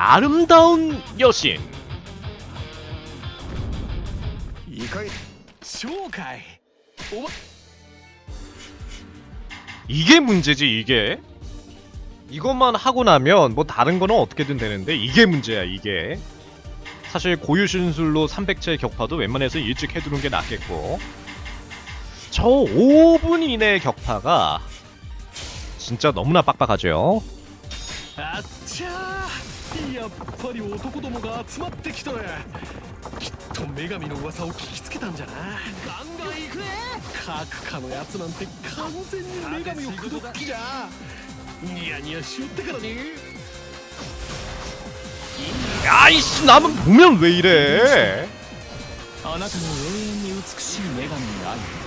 아름다운 여신 いいかい紹介おば 이게 문제지 이게 이것만 하고 나면 뭐 다른 거는 어떻게든 되는데 이게 문제야 이게 사실 고유 신술로 300체 격파도 웬만해서 일찍 해두는 게 낫겠고 저 5분 이내 격파가 진짜 너무나 빡빡하죠 あっちゃー やっぱり男どもが集まってきとるきっと女神の噂を聞きつけたんじゃなガンガン行くね各家のやつなんて完全に女神を口説く気じゃニヤニヤしよってからね 야이씨 남은 보면 왜 이래 あなたの永遠に美しい女神に会い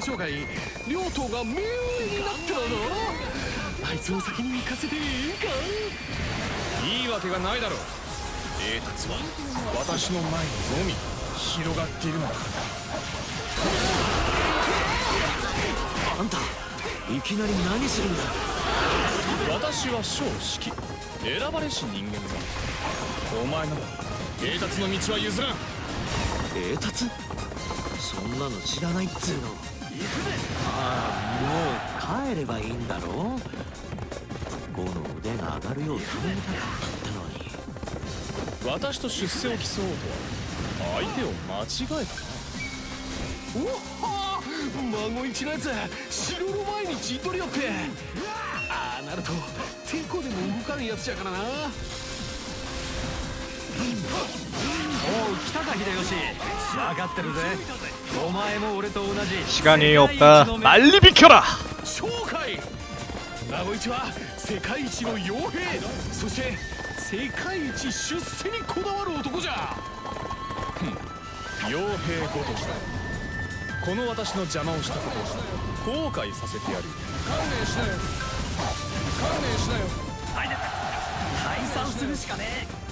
あなあ紹介両党が目上になってるのあいつを先に行かせてええかいいわけがないだろう英達は私の前にのみ広がっているのだ。あんたいきなり何するんだ。私は小式。選ばれし人間だ。お前なら英達？の道は譲らん栄達そんなの知らないっつうの。ああもう帰ればいいんだろこの腕が上がるよう頼みたかったのに。私と出世を競おうとは相手を間違えた。なおっは孫一のやつ城の前に陣取りよって。ああなるとてこでも動かんやつじゃからな。来たか秀吉分かってるぜお前も俺と同じ 시간이 없다 빨리 비켜라 紹介孫一は世界一の傭兵そして世界一出世にこだわる男じゃ傭兵ごときだこの私の邪魔をしたことを後悔させてやる観念しなよ観念しなよ退散するしかね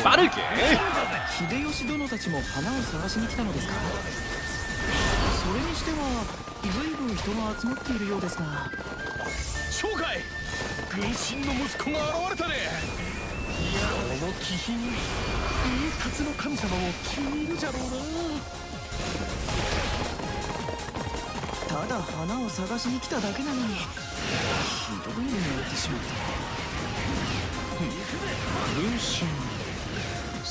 バル秀吉殿たちも花を探しに来たのですか？それにしては随分人が集まっているようですが。紹介！軍神の息子が現れたね！この気品栄達の神様も気に入るじゃろうな。ただ花を探しに来ただけなのにひどい目に遭ってしまった。軍神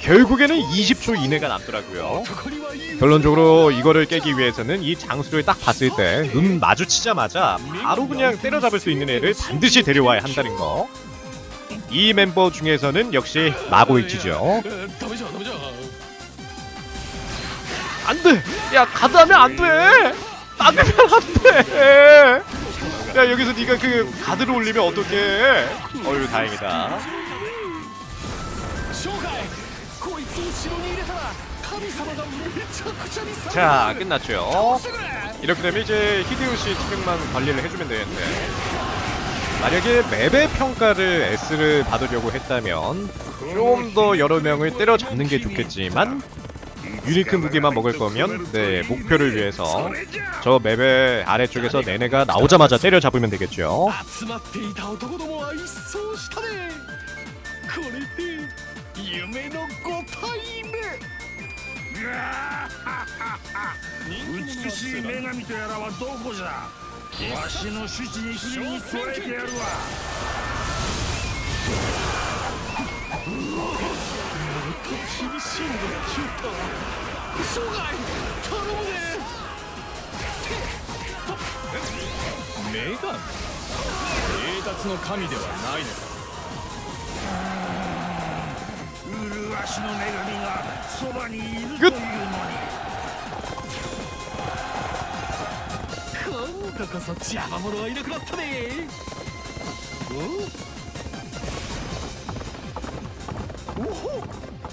결국에는 20초 이내가 남더라고요. 결론적으로 이거를 깨기 위해서는 이 장수를 딱 봤을 때눈 음 마주치자마자 바로 그냥 때려잡을 수 있는 애를 반드시 데려와야 한다는 거. 이 멤버 중에서는 역시 마고이치죠. 안 돼! 야, 가드하면 안 돼! 막으면 안 돼! 야, 여기서 네가 그 가드를 올리면 어떡해! 어휴 다행이다. 자 끝났죠. 이렇게 되면 이제 히데요시 체력만 관리를 해주면 되는데. 만약에 맵의 평가를 S를 받으려고 했다면 좀 더 여러 명을 때려잡는 게 좋겠지만 유니크 무기만 먹을 거면 네 목표를 위해서 저 맵의 아래쪽에서 내내가 나오자마자 때려잡으면 되겠죠. 美しい女神とやらはどこじゃ。わしの手指に火に加えてやるわ。厳しいのが消えた生涯頼むね女神栄達の神ではないのか麗しの女神がそばにいるというのに。今度こそ邪魔者はいなくなったね。おおほ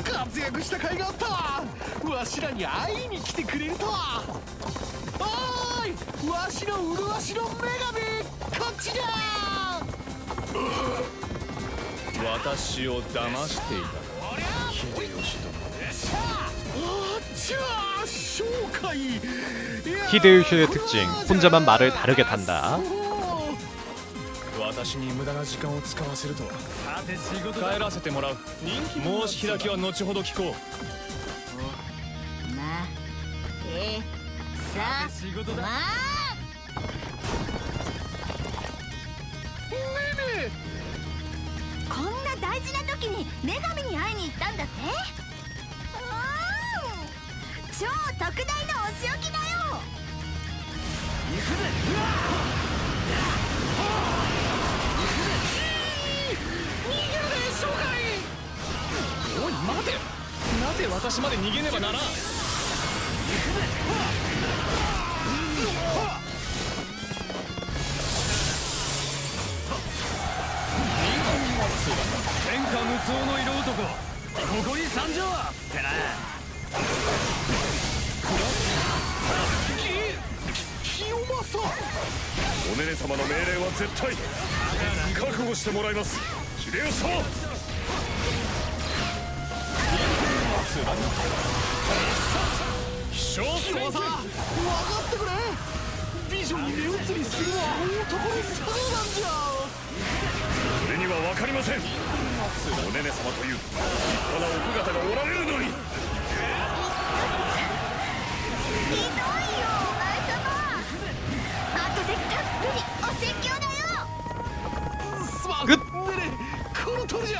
活躍した甲斐があった。わわしらに会いに来てくれるとは。おーい。わしの麗しの女神。こっちじゃ。私を騙していた。 히데요시의 특징 혼자만 말을 다르게 탄다 大事な時に女神に会いに行ったんだって。うん超特大のお仕置きだよ。おい待てなぜ。私まで逃げねばならん天下無双の色男。ここに参上ってな。清正。おねね様の命令は絶対。覚悟してもらいます。秀吉分かってくれ美女に目移りするのは男の才なんじゃ俺には分かりませんおねね様という立派な奥方がおられるのに。ひどいよお前様。後でたっぷりお説教だよ。すまん。この通りじゃ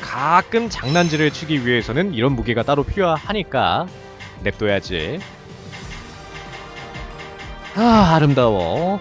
가끔 장난질을 치기 위해서는 이런 무기가 따로 필요하니까 냅둬야지. 아 아름다워.